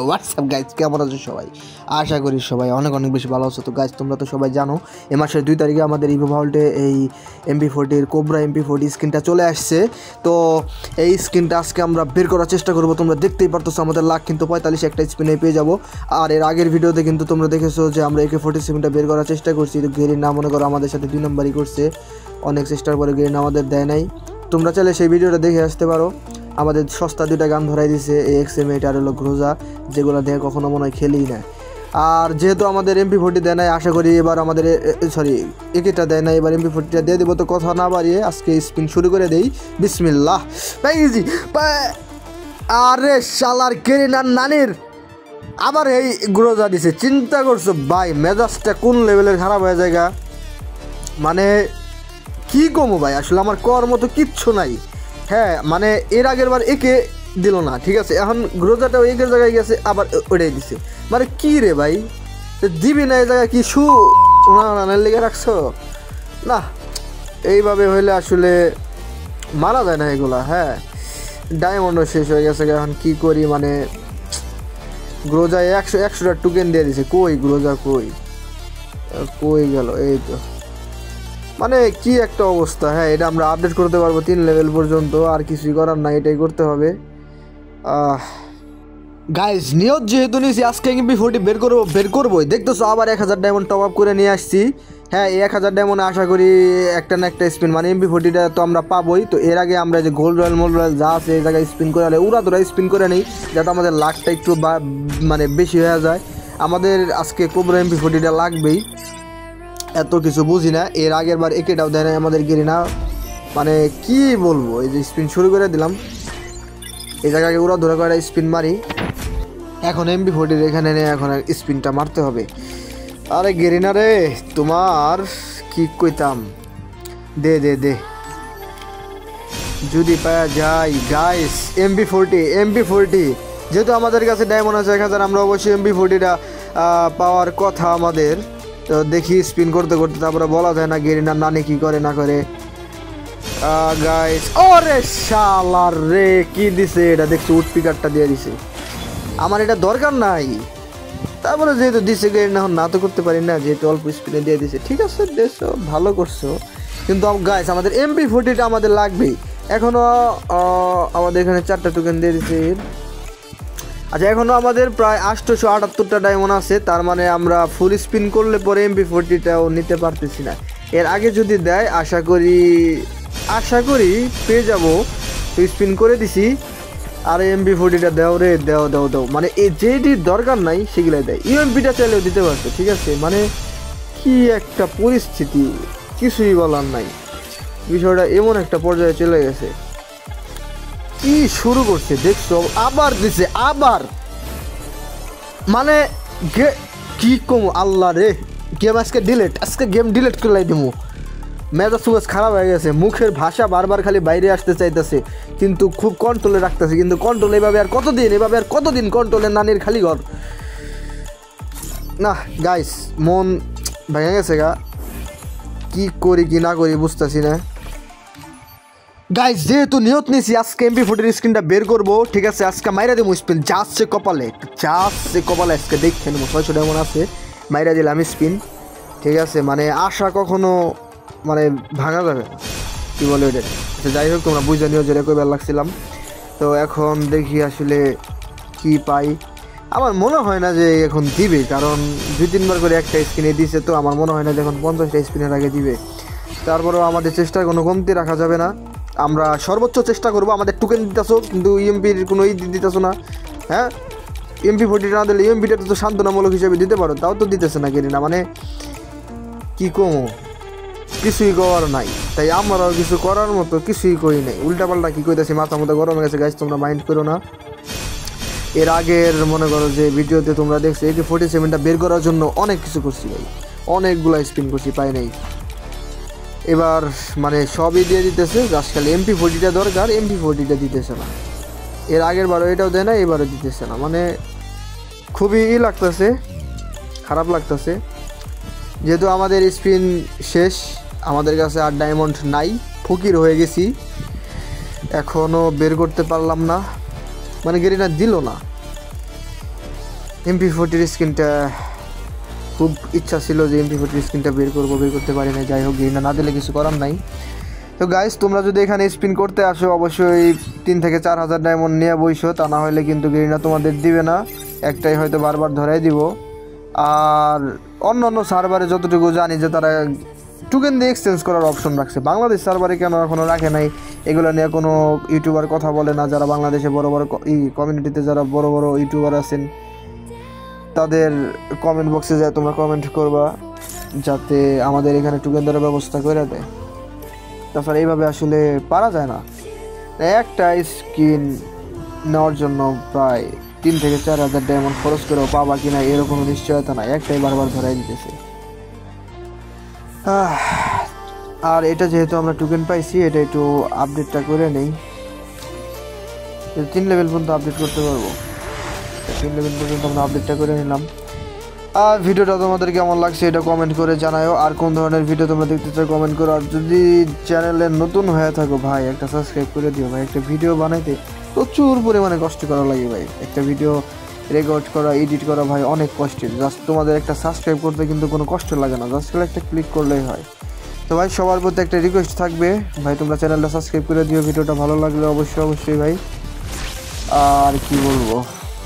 WhatsApp guys কেমন আছো সবাই? আশা করি সবাই অনেক অনেক বেশি ভালো আছো। তো গাইজ তোমরা তো সবাই জানো, এ মাসের দুই তারিখে আমাদের ইভো ভাল্টে এই এমপি ফোর্টির কোবরা এমপি ফোর্টি স্ক্রিনটা চলে আসছে। তো, এই স্ক্রিনটা আজকে আমরা বের করার চেষ্টা করব। তোমরা দেখতেই পারতো আমাদের লাখ কিন্তু পঁয়তাল্লিশ একটা স্পিনে পেয়ে যাব। আর এর আগের ভিডিওতে কিন্তু তোমরা দেখেছ যে আমরা একে ফোর্টি সেভেনটা বের করার চেষ্টা করছি। তো গেরির না মনে করো আমাদের সাথে দুই নম্বরই করছে। অনেক চেষ্টার পরে গেরিন আমাদের দেয় নাই। তোমরা চাইলে সেই ভিডিওটা দেখে আসতে পারো। আমাদের সস্তা দুইটা গান ধরাই দিছে এ এক্স এম আর হলো গ্রোজা যেগুলো দেখে কখনো মনে হয় খেলেই না। আর যেহেতু আমাদের এমপি ফোর্টি দেয় নাই, আশা করি এবার আমাদের সরি একেটা দেয় না এবার এমপি ফোর্টিটা দিয়ে দেবো। তো কথা না বাড়িয়ে আজকে স্পিন শুরু করে দেই। বিসমিল্লাহ। পাইজি আরে শালার কেরিনার নানির আবার এই গ্রোজা দিছে। চিন্তা করছ, ভাই, মেজাজটা কোন লেভেলের খারাপ হয়ে যায় গা। মানে কি কমো ভাই? আসলে আমার কর মতো কিচ্ছু নাই। হ্যাঁ মানে এর আগের বার একে দিল না, ঠিক আছে? এখন গ্রোজাটাও একের জায়গায় গেছে, আবার ওটাই দিছে। মানে কি রে ভাই? দিবি না এই জায়গায় কি শু রানের লেগে রাখছো? না, এইভাবে হইলে আসলে মারা যায় না এগুলা হ্যাঁ? ডায়মন্ডও শেষ হয়ে গেছে এখন কি করি মানে গ্রোজায় একশো, একশোটা টুকেন দিয়ে দিছে। কই গ্রোজা কই? কই গেল? এই তো। মানে কি একটা অবস্থা? হ্যাঁ এটা আমরা আপডেট করতে পারব তিন লেভেল পর্যন্ত, আর কিছুই করার নাই, এটাই করতে হবে। গাইজ নিয়ত যেহেতু নিয়েছি আজকে এমপি ফোর্টি বের করব, বের করবোই। দেখতেছো আবার এক হাজার ডায়মন্ড টপ আপ করে নিয়ে আসছি। হ্যাঁ এই এক হাজার ডায়মন্ড আশা করি একটা না একটা স্পিন মানে এমপি ফোর্টিটা তো আমরা পাবোই। তো এর আগে আমরা যে গোল্ড রয়্যাল মোল্ড রয়্যাল যা আছে, এই জায়গায় স্পিন করে উড়া তোরা স্পিন করে নেই, যাতে আমাদের লাখটা একটু মানে বেশি হয়ে যায়। আমাদের আজকে কোবরা এমপি ফোর্টিটা লাগবেই। এত কিছু বুঝি না। এর আগের বার একেটাও দেয় না আমাদের গেরিনা। মানে কি বলব, এই যে স্পিন শুরু করে দিলাম। এই জায়গাকে ওরা ধরে করে স্পিন মারি। এখন এমবি ফোর্টির এখানে নিয়ে এখন স্পিনটা মারতে হবে। আরে গেরিনা রে, তোমার কি কইতাম? দে দে দে। যদি পাওয়া যায় guys MB forty MB forty যেহেতু আমাদের কাছে ডায়মন্ড আছে, এক হাজার, আমরা অবশ্যই এমবি ফোরটিটা পাওয়ার কথা আমাদের। তো দেখি স্পিন করতে করতে তারপরে বলা যায় না গেরিনার নানি কি করে না করে। গাইস ওরে শালার রে কি দিছে এটা? দেখছি উড পিকারটা দিয়ে দিছে। আমার এটা দরকার নাই। তারপরে যেহেতু দিছে গেরিনা এখন না তো করতে পারি না যেহেতু অল্প স্পিনে দিয়ে দিছে। ঠিক আছে দেশো ভালো করছ। কিন্তু গাইস আমাদের এমপি ফোর্টিটা আমাদের লাগবেই। এখনও আহ, আমাদের এখানে চারটা টোকেন দিয়ে দিছে। আচ্ছা এখনও আমাদের প্রায় আটশোশো আটাত্তরটা ডায়মন্ড আছে, তার মানে আমরা ফুল স্পিন করলে পরে এমপি ফোরটিটাও নিতে পারতেছি না। এর আগে যদি দেয়, আশা করি আশা করি পেয়ে যাব। তো স্পিন করে দিছি। আর এমপি ফোরটিটা দেও রে, দেও দেও দেও। মানে এই যেটির দরকার নাই, সেগুলাই দেয়। ইউএমপিটা চাইলেও দিতে পারতো, ঠিক আছে? মানে কি একটা পরিস্থিতি, কিছুই বলার নাই। বিষয়টা এমন একটা পর্যায়ে চলে গেছে। কি শুরু করছে, দেখছ? আবার দিছে, আবার। মানে কি কম, আল্লাহ রে। গেম আজকে ডিলেট আজকে গেম ডিলেট করে দিমু। মেজাজ সুগাজ খারাপ হয়ে গেছে, মুখের ভাষা বারবার খালি বাইরে আসতে চাইতেছে, কিন্তু খুব কন্ট্রোলে রাখতেছে, কিন্তু কন্ট্রোল এভাবে আর কতদিন, এভাবে আর কতদিন কন্ট্রোলে নানির খালি ঘর? না গাইস মন ভেঙে গেছে গা। কি করি, কি না করি, বুঝতেছি না। গাইজ যেহেতু নিয়ত নিয়েছি, আজকে এমপি ফোর্টির স্ক্রিনটা বের করব। ঠিক আছে, আজকে মাইরা দিব স্পিন যাচ্ছে কপালে যাচ্ছে কপালে, আজকে দেখে নেব, ছয়শো এমন আছে, মাইরা দিলাম স্পিন ঠিক আছে মানে আশা কখনো মানে ভাঙা যাবে কী বলে ওদের আচ্ছা যাই হোক, তোমরা বুঝে নিও যেটা কইবার লাগছিলাম। তো এখন দেখি আসলে কি পাই। আমার মনে হয় না যে এখন দিবে, কারণ দুই, তিনবার করে একটা স্ক্রিনে দিছে, তো আমার মনে হয় না যে এখন পঞ্চাশটা স্পিনের আগে দিবে। তারপরেও আমাদের চেষ্টার কোনো কমতি রাখা যাবে না। আমরা সর্বোচ্চ চেষ্টা করব, আমাদের টুকেন দিতেছো, কিন্তু ইএমপির কোনো ই দিতেছো না। হ্যাঁ? এমপি ফোর্টি না দিলে ইএমপিটা তো সান্ত্বনামূলক হিসেবে দিতে পারো, তাও তো দিতেছে না কেন না মানে কি কমো? কিছুই করার নাই। তাই আমরাও কিছু করার মতো কিছুই করি নাই। উল্টাপাল্টা কী কইতেছি, মাথা মতো গরম গেছে গাছ তোমরা মাইন্ড করো না। এর আগের, মনে করো যে ভিডিওতে তোমরা দেখছ একে ফোর্টি সেভেনটা বের করার জন্য অনেক কিছু করছি ভাই। অনেকগুলো স্পিন করছি, পাই নাই। এবার মানে সবই দিয়ে দিতেছে, জাস্ট খালি এমপি ফোর্টিটা দরকার এমপি ফোর্টিটা দিতেছে না। এর আগের বারও এটাও দেয় না, এবারও দিতেছে না। মানে খুবই ই লাগতেছে, খারাপ লাগতেছে। যেহেতু আমাদের স্পিন শেষ, আমাদের কাছে আর ডায়মন্ড নাই, ফকির হয়ে গেছি। এখনও বের করতে পারলাম না। মানে গেরিনা দিল না। এমপি ফোরটির স্ক্রিনটা খুব ইচ্ছা ছিল যে এমপি ফোরটির স্ক্রিনটা বের করব, বের করতে পারি না যাই হোক গেরিনা না দিলে কিছু করার নাই। তো গাইস তোমরা যদি এখানে স্পিন করতে আসো, অবশ্যই তিন থেকে চার হাজার ডায়মন্ড নিয়ে বইসো, তা না হলে কিন্তু গেরিনা তোমাদের দিবে না। একটাই হয়তো বারবার ধরাই দিব। আর অন্য অন্য সার্ভারে যতটুকু জানি যে তারা টুকেন দিয়ে এক্সচেঞ্জ করার অপশন রাখছে। বাংলাদেশ সার্ভারে কেন এখনও রাখে নাই, এগুলো নিয়ে কোনো ইউটিউবার কথা বলে না। যারা বাংলাদেশে বড় বড় কমিউনিটিতে যারা বড় বড় ইউটিউবার আছেন তাদের কমেন্ট বক্সে যায়, তোমরা কমেন্ট করবা, যাতে আমাদের এখানে দেওয়ার ব্যবস্থা করে দেয়। তাছাড়া এইভাবে আসলে পারা যায় না। একটা স্কিন নেওয়ার জন্য প্রায় তিন থেকে চার হাজার ডায়মন্ড খরচ করেও পাবা কিনা এরকম কোনো নিশ্চয়তা না একটাই বারবার ধরাই দিতেছে। আর এটা যেহেতু আমরা টোকেন পাইছি, এটা একটু আপডেটটা করে নেই। তিন লেভেল পর্যন্ত আপডেট করতে পারব। লেভেল পর্যন্ত আমরা আপডেটটা করে নিলাম। আর ভিডিওটা তোমাদের কেমন লাগছে এটা কমেন্ট করে জানাও আর কোন ধরনের ভিডিও তোমরা দেখতে চাও কমেন্ট করো। আর যদি চ্যানেলে নতুন হয়ে থাকো, ভাই, একটা সাবস্ক্রাইব করে দিও ভাই। একটা ভিডিও বানাইতে প্রচুর পরিমাণে কষ্ট করা লাগে ভাই। একটা ভিডিও রেকর্ড করা এডিট করা ভাই, অনেক কষ্টের। জাস্ট তোমাদের একটা সাবস্ক্রাইব করতে কিন্তু কোনো কষ্ট লাগে না। জাস্ট একটা ক্লিক করলেই হয়। তো ভাই, সবার প্রতি একটা রিকোয়েস্ট থাকবে। ভাই, তোমরা চ্যানেলটা সাবস্ক্রাইব করে দিও। ভিডিওটা ভালো লাগলে অবশ্যই অবশ্যই ভাই। আর কি বলব?